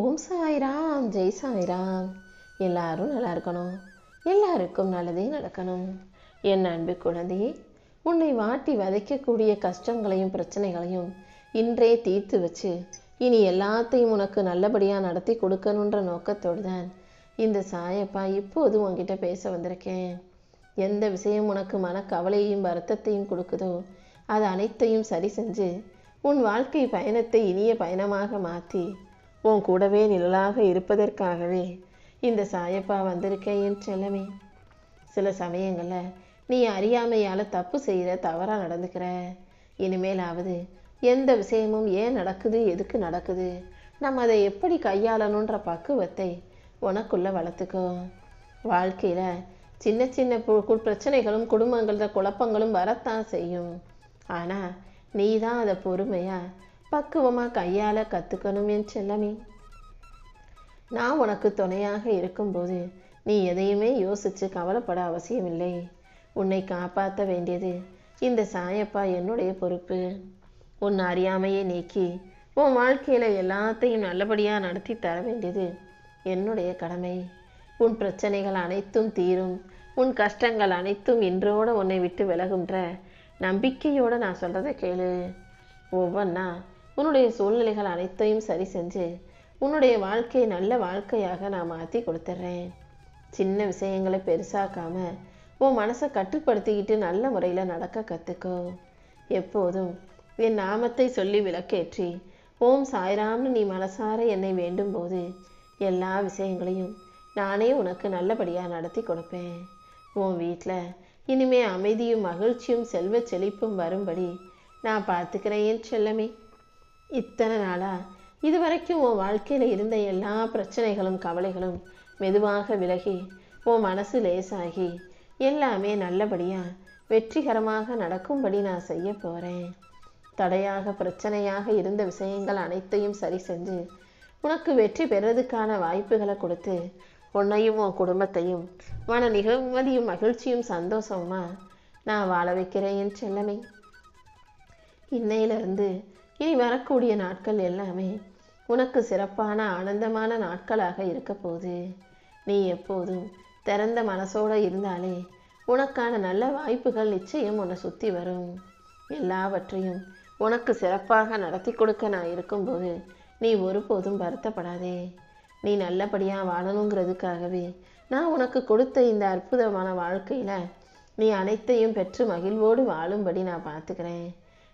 ஓம் சாய்ராம் ஜெய் சாய்ராம். எல்லாரும் நல்லா இருக்கணும். எல்லாருக்கும் நல்லதே நடக்கணும். என் அன்பு குழந்தையே உன்னை வாட்டி வதைக்கக்கூடிய கஷ்டங்களையும் பிரச்சனைகளையும் இன்றே தீர்த்து வச்சு இனி எல்லாத்தையும் உனக்கு நல்லபடியாக நடத்தி கொடுக்கணுன்ற நோக்கத்தோடு தான் இந்த சாயப்பா இப்போது உங்ககிட்ட பேச வந்திருக்கேன். எந்த விஷயம் உனக்கு மனக்கவலையையும் வருத்தத்தையும் கொடுக்குதோ அது அனைத்தையும் சரி செஞ்சு உன் வாழ்க்கை பயணத்தை இனிய பயணமாக மாற்றி உன் கூடவே நிழலாக இருப்பதற்காகவே இந்த சாயப்பா வந்திருக்கேன் என் செல்லமே. சில சமயங்களில் நீ அறியாமையால் தப்பு செய்கிற தவறாக நடந்துக்கிற. இனிமேலாவது எந்த விஷயமும் ஏன் நடக்குது எதுக்கு நடக்குது? நம்ம அதை எப்படி கையாளணுன்ற பக்குவத்தை உனக்குள்ளே வளர்த்துக்கோ. வாழ்க்கையில் சின்ன சின்ன கு- பிரச்சனைகளும் குடும்பங்கள குழப்பங்களும் வரத்தான் செய்யும். ஆனால் நீ தான் அதை பொறுமையாக பக்குவமாக கையால் கற்றுக்கணும் என் செல்லமே. நான் உனக்கு துணையாக இருக்கும்போது நீ எதையுமே யோசித்து கவலைப்பட அவசியமில்லை. உன்னை காப்பாற்ற வேண்டியது இந்த சாயப்பா என்னுடைய பொறுப்பு. உன் அறியாமையை நீக்கி உன் வாழ்க்கையில் எல்லாத்தையும் நல்லபடியாக நடத்தி தர வேண்டியது என்னுடைய கடமை. உன் பிரச்சனைகள் அனைத்தும் தீரும். உன் கஷ்டங்கள் அனைத்தும் இன்றோடு உன்னை விட்டு விலகுன்ற நம்பிக்கையோடு நான் சொல்கிறத கேளு. ஒவ்வொன்றா உன்னுடைய சூழ்நிலைகள் அனைத்தையும் சரி செஞ்சு உன்னுடைய வாழ்க்கையை நல்ல வாழ்க்கையாக நான் மாற்றி கொடுத்துட்றேன் சின்ன விஷயங்களை பெருசாக்காம உன் மனசை கட்டுப்படுத்திக்கிட்டு நல்ல முறையில் நடக்க கற்றுக்கோ எப்போதும் என் நாமத்தை சொல்லி விளக்கேற்றி ஓம் சாய்ராம்னு நீ மனசார என்னை வேண்டும் போது எல்லா விஷயங்களையும் நானே உனக்கு நல்லபடியாக நடத்தி கொடுப்பேன். உன் வீட்டில் இனிமே அமைதியும் மகிழ்ச்சியும் செல்வ செழிப்பும் வரும்படி நான் பார்த்துக்கிறேன் செல்லமே. இத்தனை நாளா? இதுவரைக்கும் உன் வாழ்க்கையில் இருந்த எல்லா பிரச்சனைகளும் கவலைகளும் மெதுவாக விலகி உன் மனசு லேசாகி எல்லாமே நல்லபடியாக வெற்றிகரமாக நடக்கும்படி நான் செய்ய போகிறேன் தடையாக பிரச்சனையாக இருந்த விஷயங்கள் அனைத்தையும் சரி செஞ்சு உனக்கு வெற்றி பெறதுக்கான வாய்ப்புகளை கொடுத்து உன்னையும் உன் குடும்பத்தையும் மன நிகழ்மதியும் மகிழ்ச்சியும் சந்தோஷமா நான் வாழ வைக்கிறேன் என் செல்லமே. இன்னையிலிருந்து இனி வரக்கூடிய நாட்கள் எல்லாமே உனக்கு சிறப்பான ஆனந்தமான நாட்களாக இருக்க போகுது. நீ எப்போதும் திறந்த மனசோட இருந்தாலே உனக்கான நல்ல வாய்ப்புகள் நிச்சயம் உன்னை சுற்றி வரும். எல்லாவற்றையும் உனக்கு சிறப்பாக நடத்தி கொடுக்க நான் இருக்கும்போது நீ ஒருபோதும் வருத்தப்படாதே. நீ நல்லபடியாக வாழணுங்கிறதுக்காகவே நான் உனக்கு கொடுத்த இந்த அற்புதமான வாழ்க்கையில் நீ அனைத்தையும் பெற்று மகிழ்வோடு வாழும்படி நான் பார்த்துக்கிறேன்.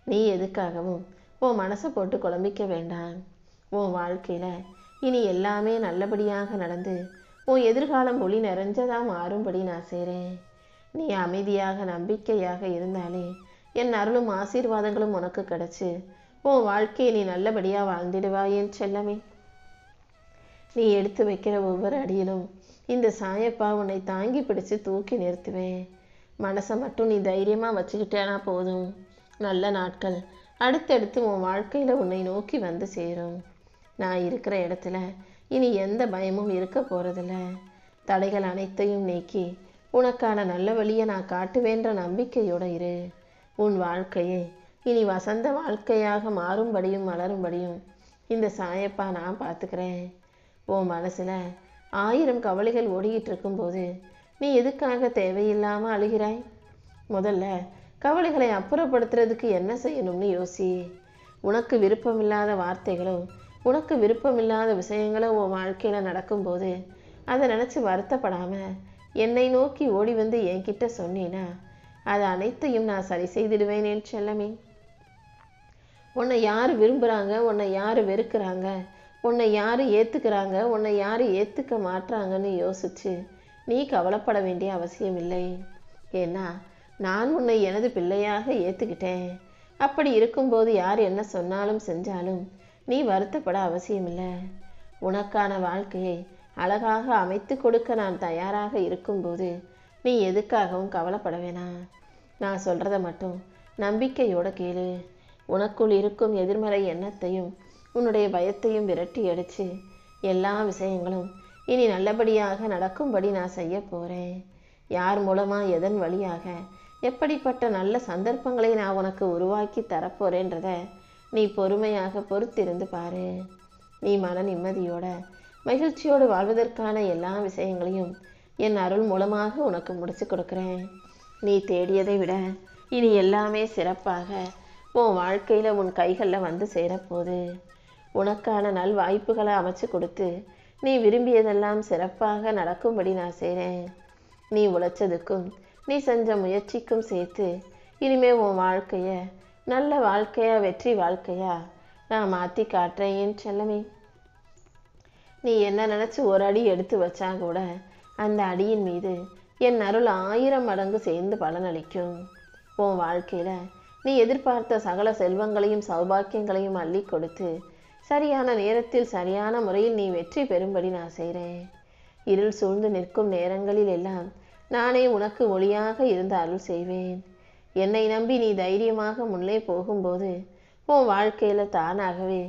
நீ எதுக்காகவும் உன் மனசை போட்டு குழம்பிக்க வேண்டாம். உன் வாழ்க்கையில் இனி எல்லாமே நல்லபடியாக நடந்து உன் எதிர்காலம் ஒளி நிறைஞ்சதாக மாறும்படி நான் செய்கிறேன் நீ அமைதியாக நம்பிக்கையாக இருந்தாலே என் அருளும் ஆசீர்வாதங்களும் உனக்கு கிடச்சி உன் வாழ்க்கையை நீ நல்லபடியாக வாழ்ந்திடுவா என் செல்லமே. நீ எடுத்து வைக்கிற ஒவ்வொரு அடியிலும் இந்த சாயப்பா உன்னை தாங்கி பிடிச்சு தூக்கி நிறுத்துவேன். மனசை மட்டும் நீ தைரியமாக வச்சுக்கிட்டேனா போதும். நல்ல நாட்கள் அடுத்தடுத்து உன் வாழ்க்கையில் உன்னை நோக்கி வந்து சேரும். நான் இருக்கிற இடத்துல இனி எந்த பயமும் இருக்க போகிறதில்ல தடைகள் அனைத்தையும் நீக்கி உனக்கான நல்ல வழியை நான் காட்டுவேன்ற நம்பிக்கையோட இரு. உன் வாழ்க்கையை இனி வசந்த வாழ்க்கையாக மாறும்படியும் மலரும்படியும் இந்த சாயப்பா நான் பார்த்துக்கிறேன் உன் மனசில் ஆயிரம் கவலைகள் ஓடிக்கிட்டு இருக்கும்போது நீ எதுக்காக தேவையில்லாமல் அழுகிறாய்? முதல்ல கவலைகளை அப்புறப்படுத்துறதுக்கு என்ன செய்யணும்னு யோசி. உனக்கு விருப்பமில்லாத வார்த்தைகளோ உனக்கு விருப்பமில்லாத விஷயங்களும் உன் வாழ்க்கையில் நடக்கும்போது அதை நினச்சி வருத்தப்படாமல் என்னை நோக்கி ஓடி வந்து என்கிட்ட சொன்னீன்னா அது அனைத்தையும் நான் சரி செய்திடுவேன் என் செல்லமே. உன்னை யார் விரும்புகிறாங்க உன்னை யார் வெறுக்கிறாங்க உன்னை யார் ஏற்றுக்கிறாங்க உன்னை யார் ஏற்றுக்க மாட்டுறாங்கன்னு யோசிச்சு நீ கவலைப்பட வேண்டிய அவசியம் இல்லை ஏன்னா நான் உன்னை எனது பிள்ளையாக ஏற்றுக்கிட்டேன் அப்படி இருக்கும்போது யார் என்ன சொன்னாலும் செஞ்சாலும் நீ வருத்தப்பட அவசியமில்லை. உனக்கான வாழ்க்கையை அழகாக அமைத்து கொடுக்க நான் தயாராக இருக்கும்போது நீ எதுக்காகவும் கவலைப்பட வேணாம். நான் சொல்கிறத மட்டும் நம்பிக்கையோட கேளு. உனக்குள் இருக்கும் எதிர்மறை எண்ணத்தையும் உன்னுடைய பயத்தையும் விரட்டி அடித்து எல்லா விஷயங்களும் இனி நல்லபடியாக நடக்கும்படி நான் செய்ய போகிறேன் யார் மூலமாக எதன் வழியாக எப்படிப்பட்ட நல்ல சந்தர்ப்பங்களை நான் உனக்கு உருவாக்கி தரப்போறேன்றத நீ பொறுமையாக பொறுத்திருந்து பாரு. நீ மன நிம்மதியோட மகிழ்ச்சியோடு வாழ்வதற்கான எல்லா விஷயங்களையும் என் அருள் மூலமாக உனக்கு முடிச்சு கொடுக்குறேன். நீ தேடியதை விட இனி எல்லாமே சிறப்பாக உன் வாழ்க்கையில் உன் கைகளில் வந்து சேரப்போகுது. உனக்கான நல் வாய்ப்புகளை அமைச்சு கொடுத்து நீ விரும்பியதெல்லாம் சிறப்பாக நடக்கும்படி நான் செய்கிறேன் நீ உழைச்சதுக்கும் நீ செஞ்ச முயற்சிக்கும் சேர்த்து இனிமே உன் வாழ்க்கைய நல்ல வாழ்க்கையா வெற்றி வாழ்க்கையா நான் மாற்றி காட்டுறேன் என் செல்லமே. நீ என்ன நினச்சி ஒரு அடி எடுத்து வச்சா கூட அந்த அடியின் மீது என் அருள் ஆயிரம் மடங்கு சேர்ந்து பலனளிக்கும். உன் வாழ்க்கையில் நீ எதிர்பார்த்த சகல செல்வங்களையும் சௌபாக்கியங்களையும் அள்ளி கொடுத்து சரியான நேரத்தில் சரியான முறையில் நீ வெற்றி பெறும்படி நான் செய்கிறேன் இருள் சூழ்ந்து நிற்கும் நேரங்களில் எல்லாம் நானே உனக்கு ஒளியாக இருந்து அருள் செய்வேன். என்னை நம்பி நீ தைரியமாக முன்னே போகும்போது உன் வாழ்க்கையில் தானாகவே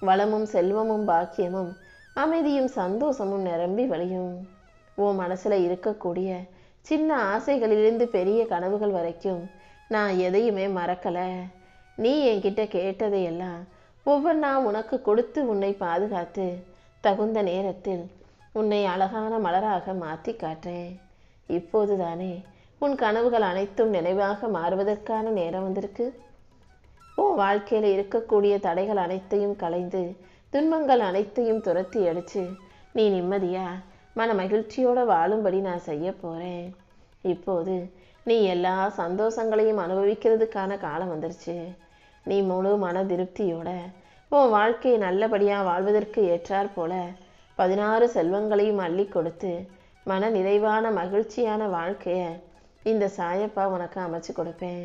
வளமும் செல்வமும் பாக்கியமும் அமைதியும் சந்தோஷமும் நிரம்பி வழியும். உன் மனசில் இருக்கக்கூடிய சின்ன ஆசைகளிலிருந்து பெரிய கனவுகள் வரைக்கும் நான் எதையுமே மறக்கலை. நீ என்கிட்ட கேட்டதையெல்லாம் ஒவ்வொன்றா உனக்கு கொடுத்து உன்னை பாதுகாத்து தகுந்த நேரத்தில் உன்னை அழகான மலராக மாற்றி காட்டுறேன். இப்போது தானே உன் கனவுகள் அனைத்தும் நினைவாக மாறுவதற்கான நேரம் வந்திருக்கு. உன் வாழ்க்கையில் இருக்கக்கூடிய தடைகள் அனைத்தையும் களைந்து துன்பங்கள் அனைத்தையும் துரத்தி அடிச்சு நீ நிம்மதியா மன மகிழ்ச்சியோடு வாழும்படி நான் செய்ய போகிறேன் இப்போது நீ எல்லா சந்தோஷங்களையும் அனுபவிக்கிறதுக்கான காலம் வந்துருச்சு. நீ முழு மன திருப்தியோட உன் வாழ்க்கையை நல்லபடியாக வாழ்வதற்கு ஏற்றாற் போல பதினாறு செல்வங்களையும் அள்ளி கொடுத்து மன நிறைவான மகிழ்ச்சியான வாழ்க்கையை இந்த சாயப்பா உனக்கு அமைச்சு கொடுப்பேன்.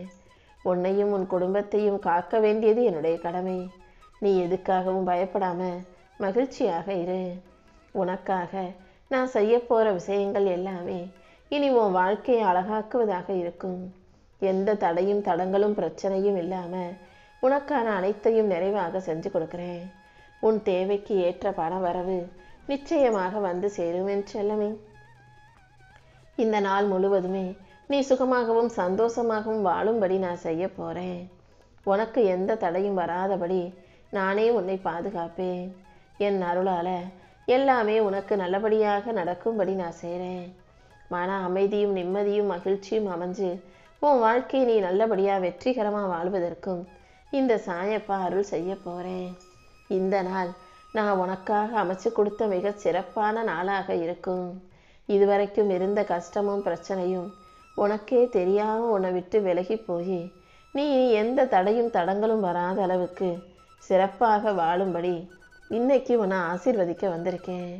உன்னையும் உன் குடும்பத்தையும் காக்க வேண்டியது என்னுடைய கடமை. நீ எதுக்காகவும் பயப்படாமல் மகிழ்ச்சியாக இரு. உனக்காக நான் செய்ய போகிற விஷயங்கள் எல்லாமே இனி உன் வாழ்க்கையை அழகாக்குவதாக இருக்கும். எந்த தடையும் தடங்களும் பிரச்சனையும் இல்லாமல் உனக்கான அனைத்தையும் நிறைவாக செஞ்சு கொடுக்குறேன். உன் தேவைக்கு ஏற்ற பண வரவு நிச்சயமாக வந்து சேரும் என் செல்லமே. இந்த நாள் முழுவதுமே நீ சுகமாகவும் சந்தோஷமாகவும் வாழும்படி நான் செய்ய போகிறேன் உனக்கு எந்த தடையும் வராதபடி நானே உன்னை பாதுகாப்பேன். என் அருளால் எல்லாமே உனக்கு நல்லபடியாக நடக்கும்படி நான் செய்கிறேன் மன அமைதியும் நிம்மதியும் மகிழ்ச்சியும் அமைஞ்சு உன் வாழ்க்கையை நீ நல்லபடியாக வெற்றிகரமாக வாழ்வதற்கும் இந்த சாயப்பா அருள் செய்ய போகிறேன் இந்த நாள் நான் உனக்காக அமைச்சு கொடுத்த மிக சிறப்பான நாளாக இருக்கும். இதுவரைக்கும் இருந்த கஷ்டமும் பிரச்சனையும் உனக்கே தெரியாமல் உன்னை விட்டு விலகி போய் நீ எந்த தடையும் தடங்களும் வராத அளவுக்கு சிறப்பாக வாழும்படி இன்னைக்கு உன்னை ஆசீர்வதிக்க வந்திருக்கேன்.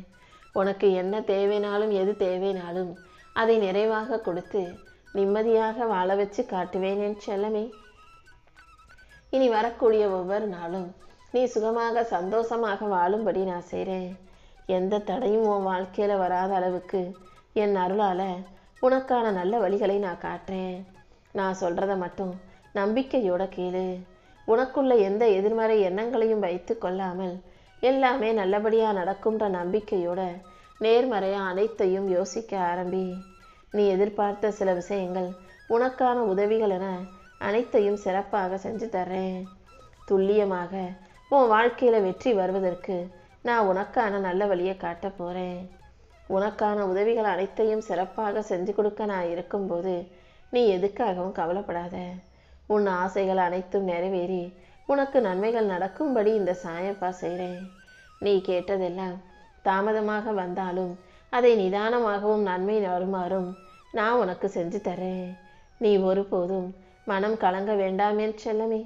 உனக்கு என்ன தேவைனாலும் எது தேவைனாலும் அதை நிறைவாக கொடுத்து நிம்மதியாக வாழ வச்சு காட்டுவேன் என் செல்லமே. இனி வரக்கூடிய ஒவ்வொரு நாளும் நீ சுகமாக சந்தோஷமாக வாழும்படி நான் செய்கிறேன் எந்த தடையும் உன் வாழ்க்கையில் வராத அளவுக்கு என் அருளால் உனக்கான நல்ல வழிகளை நான் காட்டுறேன். நான் சொல்கிறத மட்டும் நம்பிக்கையோட கேளு. உனக்குள்ள எந்த எதிர்மறை எண்ணங்களையும் வைத்து கொள்ளாமல் எல்லாமே நல்லபடியாக நடக்கும்ன்ற நம்பிக்கையோட நேர்மறையாக அனைத்தையும் யோசிக்க ஆரம்பி. நீ எதிர்பார்த்த சில விஷயங்கள் உனக்கான உதவிகள் என அனைத்தையும் சிறப்பாக செஞ்சு தர்றேன். துல்லியமாக உன் வாழ்க்கையில் வெற்றி வருவதற்கு நான் உனக்கான நல்ல வழியை காட்ட போகிறேன் உனக்கான உதவிகள் அனைத்தையும் சிறப்பாக செஞ்சு கொடுக்க நான் இருக்கும்போது நீ எதுக்காகவும் கவலைப்படாத. உன் ஆசைகள் அனைத்தும் நிறைவேறி உனக்கு நன்மைகள் நடக்கும்படி இந்த சாயப்பா செய்கிறேன் நீ கேட்டதெல்லாம் தாமதமாக வந்தாலும் அதை நிதானமாகவும் நன்மை வருமாறும் நான் உனக்கு செஞ்சு தரேன் நீ ஒருபோதும் மனம் கலங்க வேண்டாம் செல்லமே.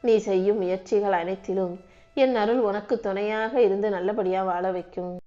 நீ செய்யும் முயற்சிகள் அனைத்திலும் என் அருள் உனக்கு துணையாக இருந்து நல்லபடியாக வாழ வைக்கும்.